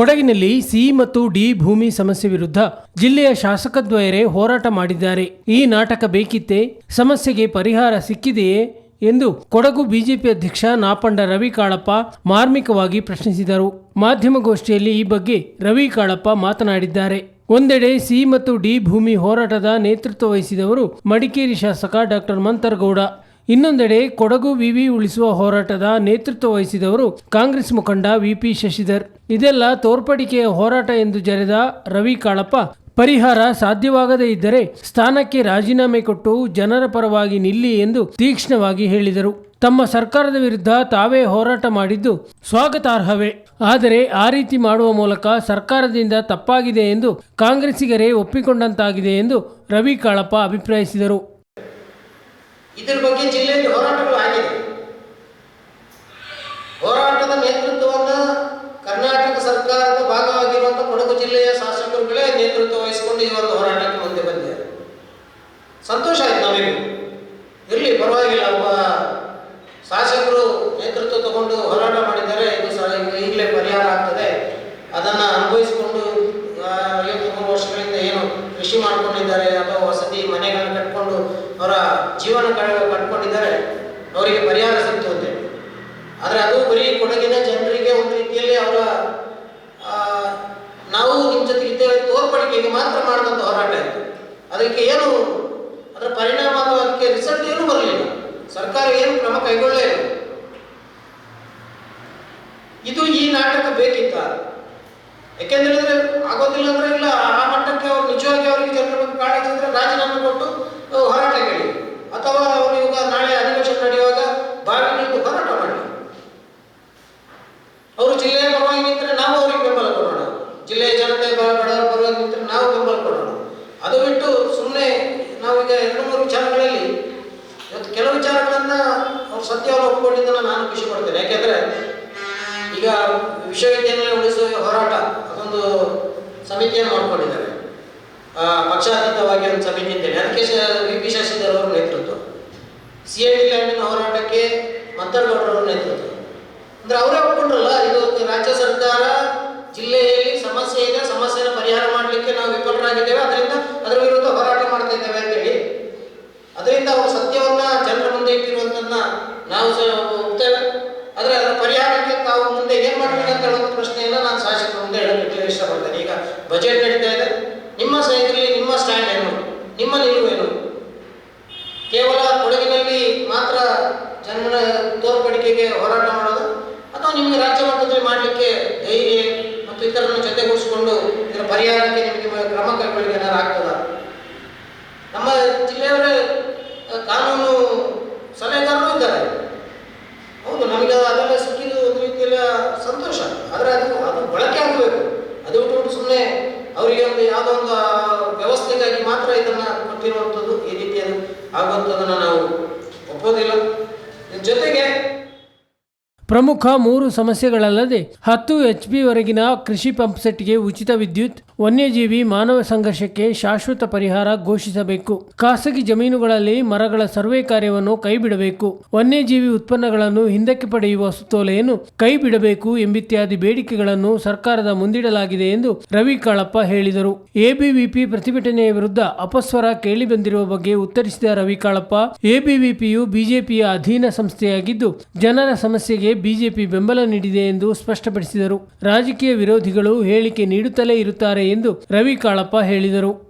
ಕೊಡಗಿನಲ್ಲಿ ಸಿ ಮತ್ತು ಡಿ ಭೂಮಿ ಸಮಸ್ಯೆ ವಿರುದ್ಧ ಜಿಲ್ಲೆಯ ಶಾಸಕದ್ವಯರೇ ಹೋರಾಟ ಮಾಡಿದ್ದಾರೆ. ಈ ನಾಟಕ ಬೇಕಿತ್ತೇ, ಸಮಸ್ಯೆಗೆ ಪರಿಹಾರ ಸಿಕ್ಕಿದೆಯೇ ಎಂದು ಕೊಡಗು ಬಿಜೆಪಿ ಅಧ್ಯಕ್ಷ ನಾಪಂಡ ರವಿ ಕಾಳಪ್ಪ ಮಾರ್ಮಿಕವಾಗಿ ಪ್ರಶ್ನಿಸಿದರು. ಮಾಧ್ಯಮಗೋಷ್ಠಿಯಲ್ಲಿ ಈ ಬಗ್ಗೆ ರವಿ ಕಾಳಪ್ಪ ಮಾತನಾಡಿದ್ದಾರೆ. ಒಂದೆಡೆ ಸಿ ಮತ್ತು ಡಿ ಭೂಮಿ ಹೋರಾಟದ ನೇತೃತ್ವ ವಹಿಸಿದವರು ಮಡಿಕೇರಿ ಶಾಸಕ ಡಾಕ್ಟರ್ ಮಂತರ್ಗೌಡ. ಇನ್ನೊಂದೆಡೆ ಕೊಡಗು ವಿವಿ ಉಳಿಸುವ ಹೋರಾಟದ ನೇತೃತ್ವ ವಹಿಸಿದವರು ಕಾಂಗ್ರೆಸ್ ಮುಖಂಡ ವಿಪಿ ಶಶಿಧರ್. ಇದೆಲ್ಲ ತೋರ್ಪಡಿಕೆಯ ಹೋರಾಟ ಎಂದು ಜರೆದ ರವಿ ಕಾಳಪ್ಪ. ಪರಿಹಾರ ಸಾಧ್ಯವಾಗದೇ ಇದ್ದರೆ ಸ್ಥಾನಕ್ಕೆ ರಾಜೀನಾಮೆ ಕೊಟ್ಟು ಜನರ ಪರವಾಗಿ ನಿಲ್ಲಿ ಎಂದು ತೀಕ್ಷ್ಣವಾಗಿ ಹೇಳಿದರು. ತಮ್ಮ ಸರ್ಕಾರದ ವಿರುದ್ಧ ತಾವೇ ಹೋರಾಟ ಮಾಡಿದ್ದು ಸ್ವಾಗತಾರ್ಹವೇ. ಆದರೆ ಆ ರೀತಿ ಮಾಡುವ ಮೂಲಕ ಸರ್ಕಾರದಿಂದ ತಪ್ಪಾಗಿದೆ ಎಂದು ಕಾಂಗ್ರೆಸ್ಸಿಗರೇ ಒಪ್ಪಿಕೊಂಡಂತಾಗಿದೆ ಎಂದು ರವಿ ಕಾಳಪ್ಪ ಅಭಿಪ್ರಾಯಿಸಿದರು. ಇದರ ಬಗ್ಗೆ ಜಿಲ್ಲೆಯಲ್ಲಿ ಹೋರಾಟಗಳು ಆಗಿದೆ. ಹೋರಾಟದ ನೇತೃತ್ವವನ್ನು ಕರ್ನಾಟಕ ಸರ್ಕಾರದ ಭಾಗವಾಗಿರುವಂಥ ಕೊಡಗು ಜಿಲ್ಲೆಯ ಶಾಸಕರುಗಳೇ ನೇತೃತ್ವ ವಹಿಸಿಕೊಂಡು ಈ ಒಂದು ಹೋರಾಟಕ್ಕೆ ಮುಂದೆ ಬಂದಿದ್ದಾರೆ. ಸಂತೋಷ ಆಯ್ತು ನಮಗೆ. ಇರಲಿ, ಪರವಾಗಿಲ್ಲ. ಒಬ್ಬ ಶಾಸಕರು ನೇತೃತ್ವ ತಗೊಂಡು ಹೋರಾಟ ಮಾಡಿದ್ದಾರೆ. ಇದು ಈಗಲೇ ಪರಿಹಾರ ಆಗ್ತದೆ ಅದನ್ನು ಅನುಭವಿಸಿಕೊಂಡು ಆ, ಐವತ್ತು ಮೂರು ವರ್ಷಗಳಿಂದ ಏನು ಕೃಷಿ ಮಾಡ್ಕೊಂಡಿದ್ದಾರೆ ಅಥವಾ ವಸತಿ ಮನೆಗಳನ್ನು ಕಟ್ಕೊಂಡು ಅವರ ಜೀವನ ಕ- ಕಟ್ಕೊಂಡಿದ್ದಾರೆ ಅವರಿಗೆ ಪರಿಹಾರ ಸಿಕ್ತು ಅಂತೇಳಿ ಆದರೆ ಅದು ಬರೀ ಕೊಡಗಿನ ಜನರಿಗೆ ಒಂದು ರೀತಿಯಲ್ಲಿ ಅವರ ನಾವು ನಿಮ್ಮ ಜೊತೆ ಇದ್ದೇವೆ ತೋರ್ಪಡಿಕೆಗೆ ಮಾತ್ರ ಮಾಡಿದಂಥ ಹೋರಾಟ ಇತ್ತು ಅದಕ್ಕೆ ಏನು, ಅದರ ಪರಿಣಾಮ ಅಥವಾ ಅದಕ್ಕೆ ರಿಸಲ್ಟ್ ಏನೂ ಬರಲಿಲ್ಲ. ಸರ್ಕಾರ ಏನು ಕ್ರಮ ಕೈಗೊಳ್ಳಲೇ ಇಲ್ಲ. ಇದು ಈ ನಾಟಕ ಬೇಕಿತ್ತ? ಯಾಕೆಂದ್ರೆ ಆಗೋದಿಲ್ಲ ಅಂದ್ರೆ ಇಲ್ಲ ಆ ಮಟ್ಟಕ್ಕೆ ಅವ್ರು ನಿಜವಾಗಿ ಅವರಿಗೆ ಜನರ ಬಗ್ಗೆ ಕಾಳಜಿ ಇದ್ರೆ ರಾಜೀನಾಮೆ ಕೊಟ್ಟು ಅಹ್, ಹೋರಾಟಕ್ಕೆ ಅಥವಾ ಅವರು ಇವಾಗ ನಾಳೆ ಅಧಿವೇಶನ ನಡೆಯುವಾಗ ಬಾವಿಗಿಳಿದು ಹೋರಾಟ ಮಾಡಿ. ಅವರು ಜಿಲ್ಲೆಯ ಪರವಾಗಿ ನಿಂತರೆ ನಾವು ಅವರಿಗೆ ಬೆಂಬಲ ಕೊಡೋಣ. ಜಿಲ್ಲೆಯ ಜನತೆ ಬಡವರ ಪರವಾಗಿ ನಿಂತರೆ ನಾವು ಬೆಂಬಲ ಕೊಡೋಣ. ಅದು ಬಿಟ್ಟು ಸುಮ್ಮನೆ ನಾವೀಗ ಎರಡು ಮೂರು ವಿಚಾರಗಳಲ್ಲಿ, ಇವತ್ತು ಕೆಲವು ವಿಚಾರಗಳನ್ನ ಅವ್ರು ಸತ್ಯವನ್ನು ಒಪ್ಪಿಕೊಂಡಿದ್ದನ್ನು ನಾನು ಖುಷಿ ಪಡ್ತೇನೆ. ಯಾಕೆಂದ್ರೆ ಈಗ ವಿಶ್ವವಿದ್ಯಾನಿಲಯ ಉಳಿಸುವ ಹೋರಾಟ ಅದೊಂದು ಸಮಿತಿಯನ್ನು ಮಾಡ್ಕೊಂಡಿದ್ದಾರೆ. ಪಕ್ಷಾತೀತವಾಗಿ ಒಂದು ಸಮಿತಿ ಅಂತೇಳಿ. ಅದಕ್ಕೆ ವಿ ಪಿ ಅವರ ಸಿ ಐ ಡಿ ಕ್ಯಾಂಟೀನ್ ಹೋರಾಟಕ್ಕೆ ಮಂತ್ರಗೌಡರ ನೇತೃತ್ವ. ಅಂದ್ರೆ ಅವರೇ ಒಪ್ಕೊಂಡ್ರಲ್ಲ, ಇದು ರಾಜ್ಯ ಸರ್ಕಾರ ಜಿಲ್ಲೆಯಲ್ಲಿ ಸಮಸ್ಯೆ ಇದೆ, ಸಮಸ್ಯೆನ ಪರಿಹಾರ ಮಾಡಲಿಕ್ಕೆ ನಾವು ವಿಫಲರಾಗಿದ್ದೇವೆ, ಅದರಿಂದ ಅದರ ವಿರುದ್ಧ ಹೋರಾಟ ಮಾಡ್ತಾ ಇದ್ದೇವೆ ಅಂತೇಳಿ. ಅದರಿಂದ ಅವರು ಸತ್ಯವನ್ನ ಜನರ ಮುಂದೆ ಇಟ್ಟಿರುವಂತನ್ನ ನಾವು ಒಪ್ತೇವೆ. ಆದರೆ ಅದರ ಪರಿಹಾರಕ್ಕೆ ತಾವು ಮುಂದೆ ಏನ್ ಅಂತ ಹೇಳುವಂತ ಪ್ರಶ್ನೆಯನ್ನ ನಾನು ಶಾಸಕರ ಮುಂದೆ ಹೇಳಲಿಕ್ಕೆ ಇಷ್ಟಪಡ್ತೇನೆ. ಈಗ ಬಜೆಟ್ ನಡೀತಾ ಇದೆ. ನಿಮ್ಮ ಸೈಕಲ್ಲಿ ನಿಮ್ಮ ಸ್ಟ್ಯಾಂಡ್ ಏನು? ನಿಮ್ಮ ನಿಲುವೇನು ಕೇವಲ ಕೊಡಗಿನಲ್ಲಿ ಮಾತ್ರ ಜನ್ಮನ ತೋರ್ಪಡಿಕೆಗೆ ಹೋರಾಟ ಮಾಡೋದು? ಅಥವಾ ನಿಮಗೆ ರಾಜ್ಯ ಮಟ್ಟದಲ್ಲಿ ಮಾಡಲಿಕ್ಕೆ ಧೈರ್ಯ ಮತ್ತು ಇತರರನ್ನು ಜೊತೆಗೂಡಿಸಿಕೊಂಡು ಇದರ ಪರಿಹಾರಕ್ಕೆ ನಿಮಗೆ ಕ್ರಮ ಕೈಗೊಳ್ಳಿಕ್ಕೆ ಏನಾರು ಆಗ್ತದ? ನಮ್ಮ ಜಿಲ್ಲೆಯವರ ಕಾನೂನು ಸಲಹೆಗಾರರು ಇದ್ದಾರೆ ಹೌದು ನಮಗೆ ಅದು ಅದೆಲ್ಲ ಸಿಕ್ಕಿದ್ದು ಒಂದು ರೀತಿಯಲ್ಲಿ ಸಂತೋಷ ಆದರೆ ಅದು ಅದು ಬಳಕೆ ಆಗಬೇಕು ಅದು ಬಿಟ್ಬಿಟ್ಟು ಸುಮ್ಮನೆ ಅವರಿಗೆ ಒಂದು ಯಾವುದೋ ಒಂದು ಆ, ವ್ಯವಸ್ಥೆಗಾಗಿ ಮಾತ್ರ ಇದನ್ನ ಕೊಟ್ಟಿರುವಂಥದ್ದು ಈ ರೀತಿಯದು ಆಗುವಂಥದ್ದನ್ನು ನಾವು ಒಪ್ಪೋದಿಲ್ಲ ಇದ್ರ ಜೊತೆಗೆ ಪ್ರಮುಖ ಮೂರು ಸಮಸ್ಯೆಗಳಲ್ಲದೆ ಹತ್ತು ಎಚ್ ವರೆಗಿನ ಕೃಷಿ ಪಂಪ್ ಸೆಟ್ಗೆ ಉಚಿತ ವಿದ್ಯುತ್, ವನ್ಯಜೀವಿ ಮಾನವ ಸಂಘರ್ಷಕ್ಕೆ ಶಾಶ್ವತ ಪರಿಹಾರ ಘೋಷಿಸಬೇಕು. ಖಾಸಗಿ ಜಮೀನುಗಳಲ್ಲಿ ಮರಗಳ ಸರ್ವೆ ಕಾರ್ಯವನ್ನು ಕೈಬಿಡಬೇಕು. ವನ್ಯಜೀವಿ ಉತ್ಪನ್ನಗಳನ್ನು ಹಿಂದಕ್ಕೆ ಪಡೆಯುವ ಸುತ್ತೋಲೆಯನ್ನು ಕೈಬಿಡಬೇಕು ಎಂಬಿತ್ಯಾದಿ ಬೇಡಿಕೆಗಳನ್ನು ಸರ್ಕಾರದ ಮುಂದಿಡಲಾಗಿದೆ ಎಂದು ರವಿ ಕಾಳಪ್ಪ ಹೇಳಿದರು. ಎಬಿವಿಪಿ ಪ್ರತಿಭಟನೆಯ ವಿರುದ್ಧ ಅಪಸ್ವರ ಕೇಳಿಬಂದಿರುವ ಬಗ್ಗೆ ಉತ್ತರಿಸಿದ ರವಿ ಕಾಳಪ್ಪ ಎಬಿವಿಪಿಯು ಬಿಜೆಪಿಯ ಅಧೀನ ಸಂಸ್ಥೆಯಾಗಿದ್ದು, ಜನರ ಸಮಸ್ಯೆಗೆ ಬಿಜೆಪಿ ಬೆಂಬಲ ನೀಡಿದೆ ಎಂದು ಸ್ಪಷ್ಟಪಡಿಸಿದರು. ರಾಜಕೀಯ ವಿರೋಧಿಗಳು ಹೇಳಿಕೆ ನೀಡುತ್ತಲೇ ಇರುತ್ತಾರೆ ಎಂದು ರವಿ ಕಾಳಪ್ಪ ಹೇಳಿದರು.